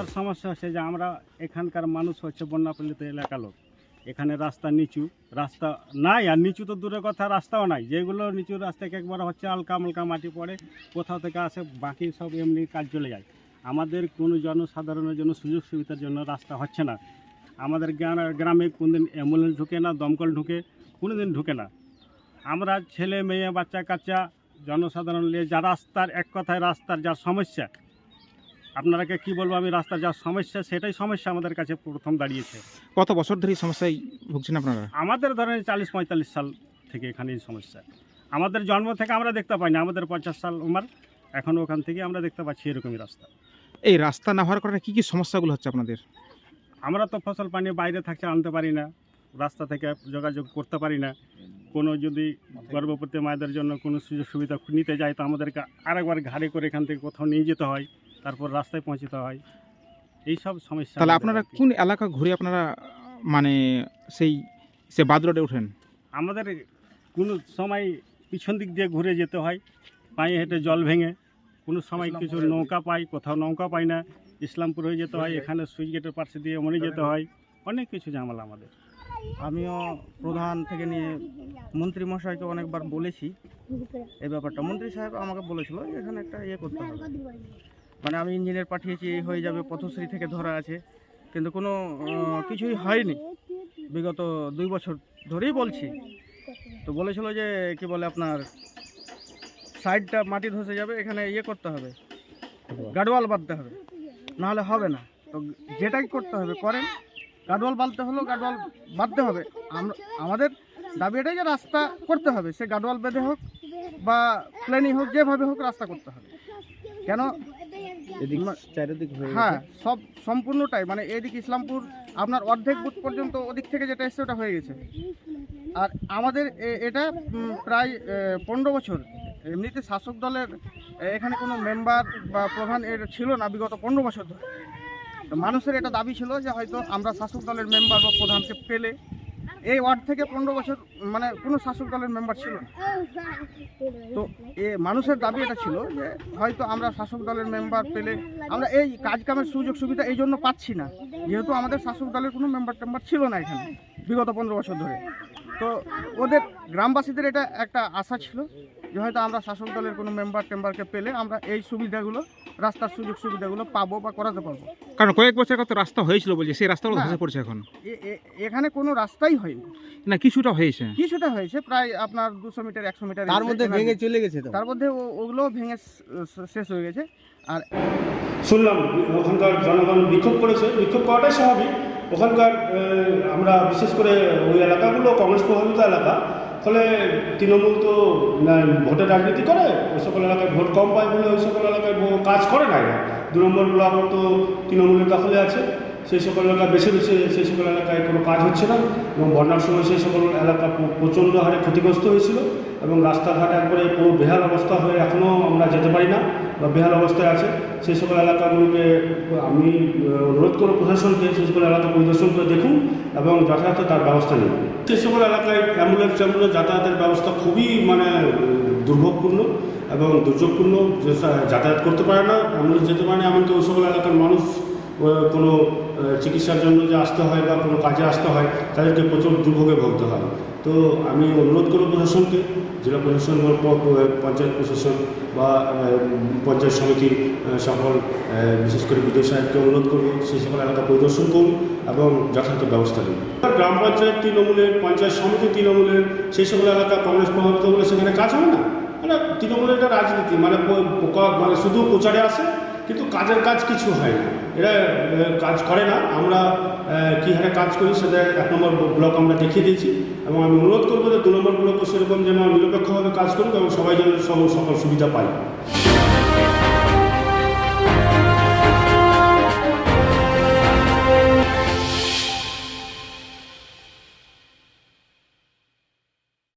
রাস্তার সমস্যা হচ্ছে যে আমরা এখানকার মানুষ হচ্ছে বন্যাপল্লিত এলাকা লোক। এখানে রাস্তা নিচু, রাস্তা নাই আর নিচু তো দূরের কথা, রাস্তাও নাই। যেগুলো নিচু রাস্তাকে একবার হচ্ছে আলকা মালকা মাটি পড়ে, কোথাও থেকে আসে বাকি সব এমনি কাজ চলে যায়। আমাদের কোনো জনসাধারণের জন্য সুযোগ সুবিধার জন্য রাস্তা হচ্ছে না। আমাদের গ্রা- গ্রামে কোনদিন অ্যাম্বুলেন্স ঢুকে না, দমকল ঢুকে কোনো দিন ঢুকে না। আমরা ছেলে, মেয়ে, বাচ্চা, কাচ্চা, জনসাধারণ নিয়ে যা রাস্তার এক কথায় রাস্তার যা সমস্যা আপনারাকে কি বলব আমি রাস্তার যা সমস্যা সেটাই সমস্যা আমাদের কাছে প্রথম দাঁড়িয়েছে। কত বছর ধরে এই সমস্যায় ভুগছেন আপনারা? আমাদের ধরেন চাল্লিশ পঁয়তাল্লিশ সাল থেকে এখানে এই সমস্যা। আমাদের জন্ম থেকে আমরা দেখতে পাই না আমাদের পঞ্চাশ সাল উমার এখন ওখান থেকে আমরা দেখতে পাচ্ছি এরকমই রাস্তা। এই রাস্তা না হওয়ার কারণে কী কী সমস্যাগুলো হচ্ছে আপনাদের? আমরা তো ফসল পানি বাইরে থাকতে আনতে পারি না রাস্তা থেকে যোগাযোগ করতে পারি না। কোনো যদি গর্ভবতী মায়েদের জন্য কোনো সুযোগ সুবিধা নিতে যায় তো আমাদেরকে আরেকবার ঘাড়ে করে এখান থেকে কোথাও নিয়ে যেতে হয়। তারপর রাস্তায় পৌঁছতে হয়। এই সব সমস্যা তাহলে আপনারা কোন এলাকা ঘুরে আপনারা মানে সেই সে বাদ রোডে ওঠেন? আমাদের কোনো সময় পিছন দিক দিয়ে ঘুরে যেতে হয় পায়ে হেঁটে জল ভেঙে। কোনো সময় কিছু নৌকা পাই কোথাও নৌকা পাই না। ইসলামপুর হয়ে যেতে হয় এখানে সুইচ গেটের পাশে দিয়ে মনে যেতে হয়। অনেক কিছু ঝামেলা আমাদের। আমিও প্রধান থেকে নিয়ে মন্ত্রী মশাইকে অনেকবার বলেছি এই ব্যাপারটা। মন্ত্রী সাহেব আমাকে বলেছিল এখানে একটা ইয়ে করতে হবে। মানে আমি ইঞ্জিনিয়ার পাঠিয়েছি হয়ে যাবে, পথশ্রী থেকে ধরা আছে। কিন্তু কোনো কিছুই হয়নি। বিগত দুই বছর ধরেই বলছি। তো বলেছিল যে, কি বলে আপনার, সাইডটা মাটি ধসে যাবে, এখানে ইয়ে করতে হবে। গাডওয়াল বাঁধতে হবে। নাহলে হবে না। তো যেটাই করতে হবে, করেন। গাডওয়াল বাঁধতে হলেও গাডওয়াল বাঁধতে হবে। আমাদের দাবি এটাই যে রাস্তা করতে হবে। সে গাডওয়াল বেঁধে হোক বা প্ল্যানিং হোক, যেভাবে হোক রাস্তা করতে হবে। কেন? হ্যাঁ সব সম্পূর্ণটাই মানে এদিক ইসলামপুর আপনার অর্ধেক বুথ পর্যন্ত ওদিক থেকে যেটা এসছে ওটা হয়ে গেছে। আর আমাদের এটা প্রায় পনেরো বছর। এমনিতে শাসক দলের এখানে কোনো মেম্বার বা প্রধান এর ছিল না বিগত পনেরো বছর ধরে। তো মানুষের এটা দাবি ছিল যে হয়তো আমরা শাসক দলের মেম্বার বা প্রধানকে পেলে এই ওয়ার্ড থেকে পনেরো বছর মানে কোনো শাসক দলের মেম্বার ছিল না। তো এ মানুষের দাবি এটা ছিল যে হয়তো আমরা শাসক দলের মেম্বার পেলে আমরা এই কাজকামের সুযোগ সুবিধা এই জন্য পাচ্ছি না। যেহেতু আমাদের শাসক দলের কোনো মেম্বার টেম্বার ছিল না এখানে, বিগত পনেরো বছর ধরে। তো ওদের গ্রামবাসীদের এটা একটা আশা ছিল। হয়তো আমরা শাসক দলের কোনো মেম্বার টেম্বারকে পেলে আমরা এই সুবিধাগুলো রাস্তার সুযোগ সুবিধাগুলো পাবো বা করাতে পারব। কারণ কয়েক বছর কত রাস্তা হয়েছিল বলছে সেই রাস্তাগুলো হ্যাঁ। ধসে পড়ছে এখন। এখানে কোনো রাস্তাই হয়নি। না কিছুটা হয়েছে। কিছুটা হয়েছে প্রায় আপনার দুশো মিটার একশো মিটার তার মধ্যে ভেঙে চলে গেছে তার মধ্যে ও- ওগুলোও ভেঙে শেষ হয়ে গেছে। আর শুনলাম ওখানকার জনগণ বিক্ষোভ করেছে। বিক্ষোভ করাটাই স্বাভাবিক। ওখানকার আমরা বিশেষ করে ওই এলাকাগুলো কংগ্রেস প্রভাবিত এলাকা ফলে তৃণমূল তো না, ভোটের রাজনীতি করে ওই সকল এলাকায় ভোট কম পায় বলে ওই সকল এলাকায় কাজ করে না দু নম্বর ব্লক তো তৃণমূলের দখলে আছে সেই সকল এলাকা বেছে বেছে সেই সকল এলাকায় কোনো কাজ হচ্ছে না এবং বন্যার সময় সেই সকল এলাকা প্রচণ্ড হারে ক্ষতিগ্রস্ত হয়েছিল এবং রাস্তাঘাট একবারে পুরো বেহাল অবস্থা হয়ে এখনও আমরা যেতে পারি না বা বেহাল অবস্থায় আছে। সেই সকল এলাকাগুলোকে আমি অনুরোধ করব প্রশাসনকে সেই সকল এলাকা পরিদর্শন করে দেখুন এবং যথাযথ তার ব্যবস্থা নিন। সকল এলাকায় অ্যাম্বুলেন্স ট্যাম্বুলেন্স যাতায়াতের ব্যবস্থা খুবই মানে দুর্ভোগপূর্ণ এবং দুর্যোগপূর্ণ। যাতায়াত করতে পারে না, অ্যাম্বুলেন্স যেতে পারে না, এমনকি ওই সকল এলাকার মানুষ কোনো চিকিৎসার জন্য যে আসতে হয় বা কোনো কাজে আসতে হয়, তাদেরকে প্রচুর দুর্ভোগে ভুগতে হয়। তো আমি অনুরোধ করব প্রশাসনকে, জেলা প্রশাসন পঞ্চায়েত প্রশাসন বা পঞ্চায়েত সমিতির সকল বিশেষ করে বিদ্যুৎ সাহেবকে অনুরোধ করব সেই সকল এলাকা পরিদর্শন করুন এবং যথাযথ ব্যবস্থা নিন। গ্রাম পঞ্চায়েত তৃণমূলের, পঞ্চায়েত সমিতি তৃণমূলের, সেই সকল এলাকা কংগ্রেস প্রভাবিত বলে সেখানে কাজ হবে না? মানে তৃণমূলের একটা রাজনীতি মানে মানে শুধু প্রচারে আসে কিন্তু কাজের কাজ কিছু হয় না। এরা কাজ করে না। আমরা কী হারে কাজ করি সেটা এক নম্বর ব্লক আমরা দেখিয়ে দিয়েছি। এবং আমি অনুরোধ করব যে দু নম্বর ব্লকও সেরকম যেন নিরপেক্ষভাবে কাজ করুক এবং সবাই যেন সকল সুবিধা পায়।